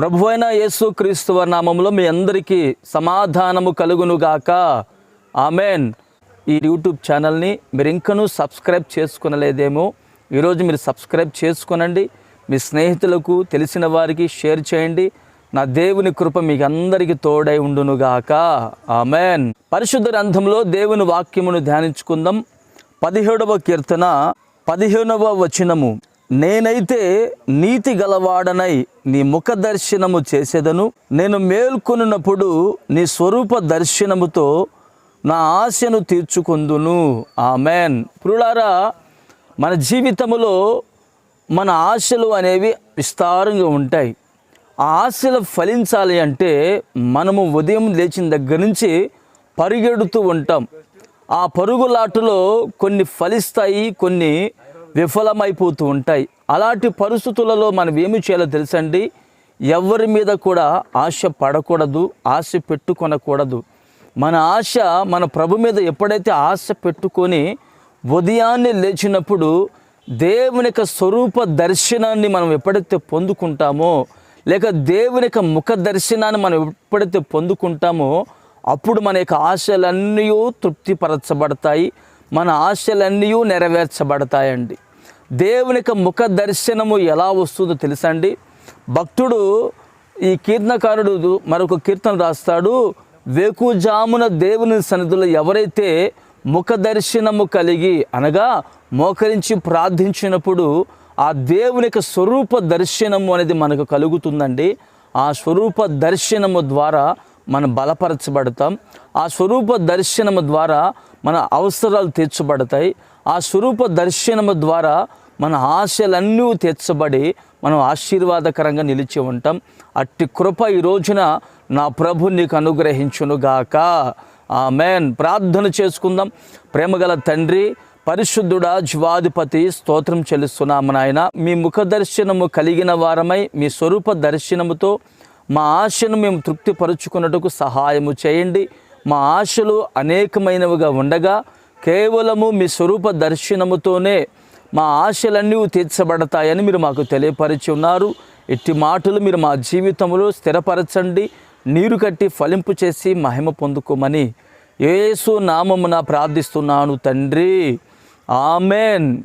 ప్రభు అయిన యేసు క్రీస్తువ నామంలో మీ అందరికీ సమాధానము కలుగునుగాక. ఆమెన్. ఈ యూట్యూబ్ ఛానల్ని మీరు ఇంకనూ సబ్స్క్రైబ్ చేసుకునలేదేమో. ఈరోజు మీరు సబ్స్క్రైబ్ చేసుకునండి. మీ స్నేహితులకు తెలిసిన వారికి షేర్ చేయండి. నా దేవుని కృప మీకు అందరికీ తోడై ఉండునుగాక. ఆమెన్. పరిశుద్ధ గ్రంథంలో దేవుని వాక్యమును ధ్యానించుకుందాం. పదిహేడవ కీర్తన పదిహేనవ వచనము. నేనైతే నీతి గలవాడనై నీ ముఖ దర్శనము చేసేదను. నేను మేల్కొనున్నప్పుడు నీ స్వరూప దర్శనముతో నా ఆశను తీర్చుకుందును. ఆమెన్. పురులారా మన జీవితములో మన ఆశలు అనేవి విస్తారంగా ఉంటాయి. ఆ ఆశలు ఫలించాలి అంటే మనము ఉదయం లేచిన దగ్గర నుంచి పరిగెడుతూ ఉంటాం. ఆ పరుగులాటలో కొన్ని ఫలిస్తాయి కొన్ని విఫలమైపోతూ ఉంటాయి. అలాంటి పరిస్థితులలో మనం ఏమి చేయాలో తెలుసండి? ఎవరి మీద కూడా ఆశ పడకూడదు ఆశ పెట్టుకొనకూడదు. మన ఆశ మన ప్రభు మీద ఎప్పుడైతే ఆశ పెట్టుకొని ఉదయాన్నే లేచినప్పుడు దేవుని యొక్క స్వరూప దర్శనాన్ని మనం ఎప్పుడైతే పొందుకుంటామో లేక దేవుని యొక్క ముఖ దర్శనాన్ని మనం ఎప్పుడైతే పొందుకుంటామో అప్పుడు మన యొక్క ఆశలన్నీ తృప్తిపరచబడతాయి. మన ఆశలన్నీ నెరవేర్చబడతాయండి. దేవునికి యొక్క ముఖ దర్శనము ఎలా వస్తుందో తెలుసండి? భక్తుడు ఈ కీర్తనకారుడు మరొక కీర్తన రాస్తాడు. వేకుజామున దేవుని సన్నిధిలో ఎవరైతే ముఖ దర్శనము కలిగి అనగా మోకరించి ప్రార్థించినప్పుడు ఆ దేవునికి యొక్క స్వరూప దర్శనము అనేది మనకు కలుగుతుందండి. ఆ స్వరూప దర్శనము ద్వారా మనం బలపరచబడతాం. ఆ స్వరూప దర్శనము ద్వారా మన అవసరాలు తీర్చబడతాయి. ఆ స్వరూప దర్శనము ద్వారా మన ఆశలన్నీ తీర్చబడి మనం ఆశీర్వాదకరంగా నిలిచి ఉంటాం. అట్టి కృప ఈ రోజున నా ప్రభు నీకు అనుగ్రహించునుగాక ఆమెన్. ప్రార్థన చేసుకుందాం. ప్రేమగల తండ్రి పరిశుద్ధుడా జీవాధిపతి స్తోత్రం చెల్లిస్తున్నాము నాయన. మీ ముఖ దర్శనము కలిగిన వారమై మీ స్వరూప దర్శనముతో మా ఆశను మేము తృప్తిపరుచుకున్నట్టుకు సహాయము చేయండి. మా ఆశలు అనేకమైనవిగా ఉండగా కేవలము మీ స్వరూప దర్శనముతోనే మా ఆశలన్నీ తీర్చబడతాయని మీరు మాకు తెలియపరిచి ఉన్నారు. ఎట్టి మాటలు మీరు మా జీవితంలో స్థిరపరచండి. నీరు కట్టి ఫలింపు చేసి మహిమ పొందుకోమని యేసు నామమున ప్రార్థిస్తున్నాను తండ్రి. ఆమెన్.